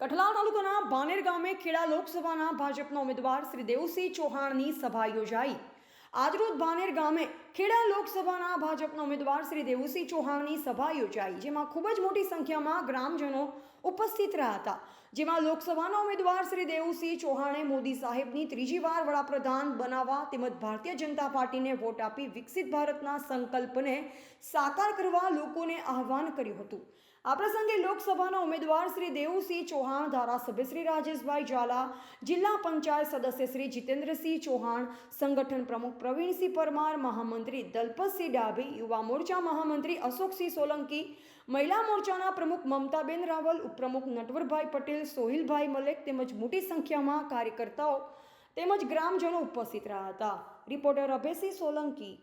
કઠલાલ તાલુકાના ભાનેર ગામે ખેડા લોકસભાના ભાજપના ઉમેદવાર શ્રી દેવસિંહ ચૌહાણની સભા યોજાઈ. આજરોજ ભાનેર ગામે ખેડા લોકસભાના ભાજપના ઉમેદવાર શ્રી દેવુસિંહ ચૌહાણની સભા યોજાઈ, જેમાં ખૂબ જ મોટી સંખ્યામાં ગ્રામજનો ઉપસ્થિત રહ્યા હતા. જેમાં લોકસભાના ઉમેદવાર શ્રી દેવુસિંહ ચૌહાણે મોદી સાહેબની ત્રીજી વાર વડાપ્રધાન બનાવવા તેમજ ભારતીય જનતા પાર્ટીને વોટ આપી વિકસિત ભારતના સંકલ્પને સાકાર કરવા લોકોને આહ્વાન કર્યું હતું. આ પ્રસંગે લોકસભાના ઉમેદવાર શ્રી દેવુસિંહ ચૌહાણ, ધારાસભ્ય શ્રી રાજેશભાઈ ઝાલા, જિલ્લા પંચાયત સદસ્ય શ્રી જીતેન્દ્રસિંહ ચૌહાણ, સંગઠન પ્રમુખ પ્રવીણસિંહ પરમાર, મહામંત્રી દલપતસિંહ ડાભી, યુવા મોરચા મહામંત્રી અશોકસિંહ સોલંકી, મહિલા મોરચાના પ્રમુખ મમતાબેન રાવલ, ઉપપ્રમુખ નટવરભાઈ પટેલ, સોહિલભાઈ મલેક તેમજ મોટી સંખ્યામાં કાર્યકર્તાઓ તેમજ ગ્રામજનો ઉપસ્થિત રહ્યા હતા. રિપોર્ટર અભયસિંહ સોલંકી